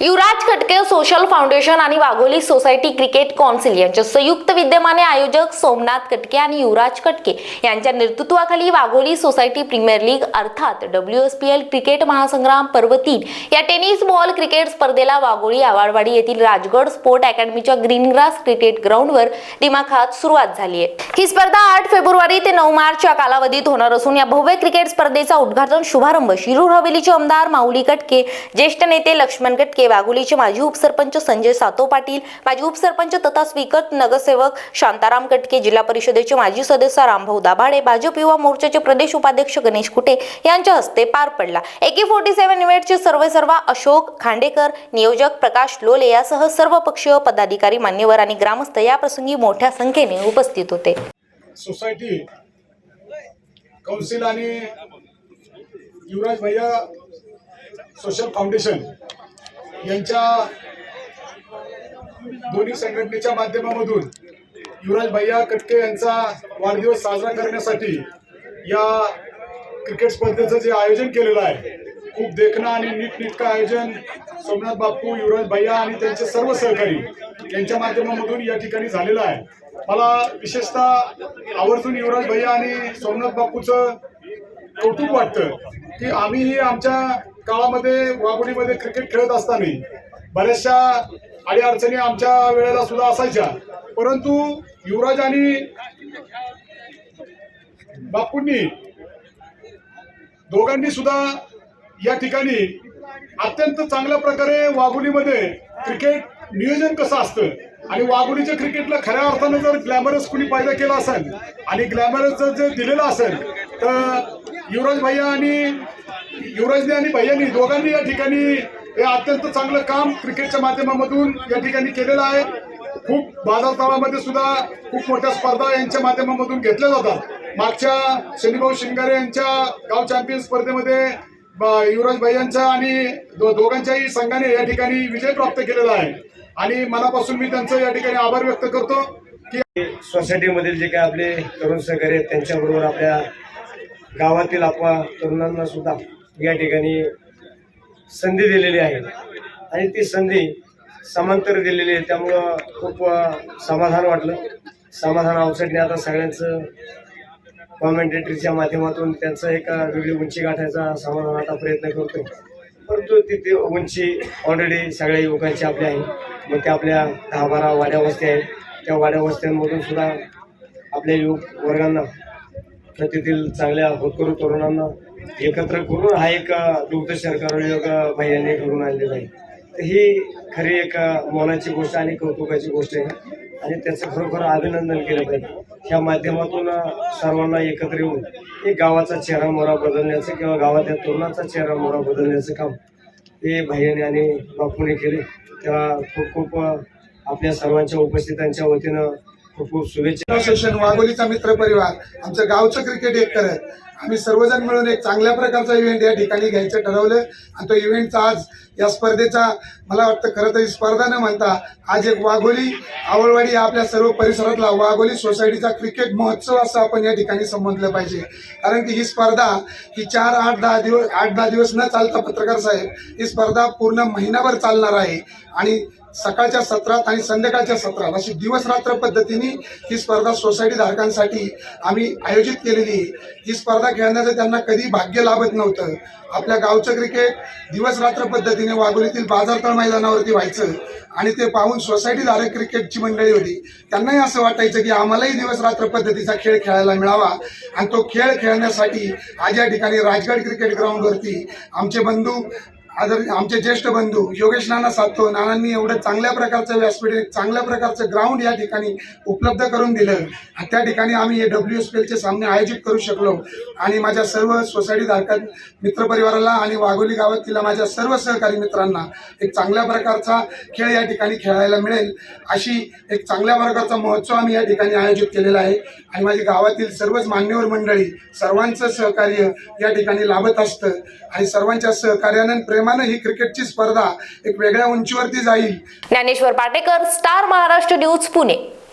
युवराज खटके social foundation आणि Wagholi society cricket council यांच्या संयुक्त विद्यमाने आयोजक सोमनाथ कटके आणि युवराज कटके यांच्या नेतृत्वाखाली वाघोली सोसायटी प्रीमियर लीग अर्थात W S P L cricket महासंग्राम पर्व तीन या टेनिस बॉल क्रिकेट स्पर्धेला वाघोली आवाडवाडी येथील राजगड स्पोर्ट अकॅडमीच्या ग्रीन ग्रास क्रिकेट ग्राउंडवर दिमाखात सुरुवात झाली आहे. ही स्पर्धा आठ फेब्रुवारी ते नऊ मार्च या कालावधीत होणार असून या भव्य क्रिकेट स्पर्धेचा उद्घाटन शुभारंभ शिरूर हवेलीचे आमदार माऊली कटके ज्येष्ठ नेते लक्ष्मण कटके वाघोलीचे माजी उपसरपंच संजय सातो पाटील माजी उपसरपंच तथा स्वीकृत नगरसेवक शांताराम कटके जिल्हा परिषदेचे माजी सदस्य रामभाऊ दाभाडे भाजप युवा मोर्चाचे प्रदेश उपाध्यक्ष गणेश कुटे यांच्या हस्ते पार पडला. एके फोर्टी सेव्हन इव्हेंटचे सर्वे सर्वा अशोक खांडेकर नियोजक प्रकाश लोले यासह सर्व पक्षीय पदाधिकारी मान्यवर आणि ग्रामस्थ या प्रसंगी मोठ्या संख्येने उपस्थित होते. सोसायटी कौन्सिल आणि युवराज भैया सोशल फाउंडेशन यांच्या दोन्ही संघटनेच्या माध्यमामधून युवराज भैया कटके यांचा वाढदिवस साजरा करण्यासाठी या क्रिकेट स्पर्धेचं जे आयोजन केलेलं आहे खूप देखणं आणि नीटनेटकं आयोजन सोमनाथ बापू युवराज भैया आणि त्यांचे सर्व सहकारी यांच्या माध्यमामधून या ठिकाणी झालेलं आहे. मला विशेषतः आवर्जून युवराज भैया आणि सोमनाथ बापूचं कौतुक वाटतं की आम्हीही आमच्या काळामध्ये वाघोलीमध्ये क्रिकेट खेळत असताना बऱ्याचशा अडीअडचणी आमच्या वेळेला सुद्धा असायच्या. परंतु युवराज आणि बापूंनी दोघांनी सुद्धा या ठिकाणी अत्यंत चांगल्या प्रकारे वाघोलीमध्ये क्रिकेट नियोजन कसं असतं आणि वाघोलीच्या क्रिकेटला खऱ्या अर्थानं जर ग्लॅमरस कुणी पैदा केला असेल आणि ग्लॅमरस जर जे दिलेलं असेल तर युवराज भैया आणि युवराजने आणि भैयानी दोघांनी या ठिकाणी हे अत्यंत चांगलं काम क्रिकेटच्या माध्यमामधून या ठिकाणी केलेलं आहे. खूप बाजारतळामध्ये सुद्धा खूप मोठ्या स्पर्धा यांच्या माध्यमामधून घेतल्या जातात. मागच्या शनीभाऊ शिंगारे यांच्या गाव चॅम्पियन स्पर्धेमध्ये युवराज भैयांच्या आणि दो दोघांच्याही संघाने या ठिकाणी विजय प्राप्त केलेला आहे. आणि मनापासून मी त्यांचं या ठिकाणी आभार व्यक्त करतो की सोसायटीमधील जे काही आपले तरुण सहकारी आहेत त्यांच्याबरोबर आपल्या गावातील आपल्या तरुणांना सुद्धा या ठिकाणी संधी दिलेली आहे. आणि ती संधी समांतर दिलेली आहे. त्यामुळं खूप समाधान वाटलं. समाधान अवसरने आता सगळ्यांचं कॉमेंटेटरीच्या माध्यमातून त्यांचं एक वेगळी उंची गाठायचा समाधानाचा प्रयत्न करतो परंतु तिथे उंची ऑलरेडी सगळ्या युवकांची आपली आहे. मग त्या आपल्या दहा बारा वाड्या वस्त्या आहेत. त्या वाड्या वस्त्यांमधून सुद्धा आपल्या युवक वर्गांना तर तेथील चांगल्या होतकरू तरुणांना एकत्र करून हा एक अ, दुग्ध सरकार योग घडून आणलेला आहे. तर ही खरी एक मनाची मोलाची गोष्ट आणि कौतुकाची गोष्ट आहे. आणि त्याचं खरोखर अभिनंदन केलं पाहिजे. ह्या माध्यमातून सर्वांना एकत्र येऊन एक गावाचा चेहरा मोहरा बदलण्याचं किंवा गावातल्या तरुणाचा चेहरा मोहरा बदलण्याचं काम हे भाईयाने आणि बापूने केले. तेव्हा खूप खूप आपल्या सर्वांच्या उपस्थितांच्या वतीनं खूप खूप शुभेच्छा. वाघोलीचा मित्र परिवार आमचं गावचं क्रिकेट एक करत आम्ही सर्वजण मिळून एक चांगल्या प्रकारचा इव्हेंट या ठिकाणी घ्यायचं ठरवलं आणि तो इव्हेंटचा आज या स्पर्धेचा मला वाटतं खरं तर स्पर्धा न म्हणता आज एक वाघोली आवळवाडी या आपल्या सर्व परिसरातला वाघोली सोसायटीचा क्रिकेट महोत्सव असं आपण या ठिकाणी संबोधलं पाहिजे. कारण की ही स्पर्धा ही चार आठ दहा दिवस आठ दहा दिवस न चालता पत्रकार साहेब ही स्पर्धा पूर्ण महिनाभर चालणार आहे. आणि सकाळच्या सत्रात आणि संध्याकाळच्या सत्रात अशी दिवस रात्र पद्धतीने ही स्पर्धा सोसायटी धारकांसाठी आम्ही आयोजित केलेली आहे. ही स्पर्धा खेळण्याचं त्यांना कधी भाग्य लाभत नव्हतं. आपल्या गावचं क्रिकेट दिवस रात्र पद्धतीने वाघोलीतील बाजारतळ मैदानावरती व्हायचं आणि ते पाहून सोसायटीधारक क्रिकेटची मंडळी होती. त्यांनाही असं वाटायचं की आम्हालाही दिवस रात्र पद्धतीचा खेळ खेळायला मिळावा आणि तो खेळ खेळण्यासाठी आज या ठिकाणी राजगड क्रिकेट ग्राउंडवरती आमचे बंधू आदर आमचे ज्येष्ठ बंधू योगेश नाना सातो नानांनी एवढं चांगल्या प्रकारचं व्यासपीठ एक चांगल्या प्रकारचं ग्राउंड या ठिकाणी उपलब्ध करून दिलं. त्या ठिकाणी आम्ही हे डब्ल्यू एस पी एलचे सामने आयोजित करू शकलो. आणि माझ्या सर्व सोसायटी धारकात मित्रपरिवाराला आणि वाघोली गावातील माझ्या सर्व सहकारी मित्रांना एक चांगल्या प्रकारचा खेळ या ठिकाणी खेळायला मिळेल. अशी एक चांगल्या प्रकारचा महोत्सव आम्ही या ठिकाणी आयोजित केलेला आहे. आणि माझ्या गावातील सर्वच मान्यवर मंडळी सर्वांचं सहकार्य या ठिकाणी लाभत असतं. आणि सर्वांच्या सहकार्यानं प्रेम प्रेमानं ही क्रिकेटची स्पर्धा एक वेगळ्या उंचीवरती जाईल. Dnyaneshwar Patekar Star Maharashtra News Pune.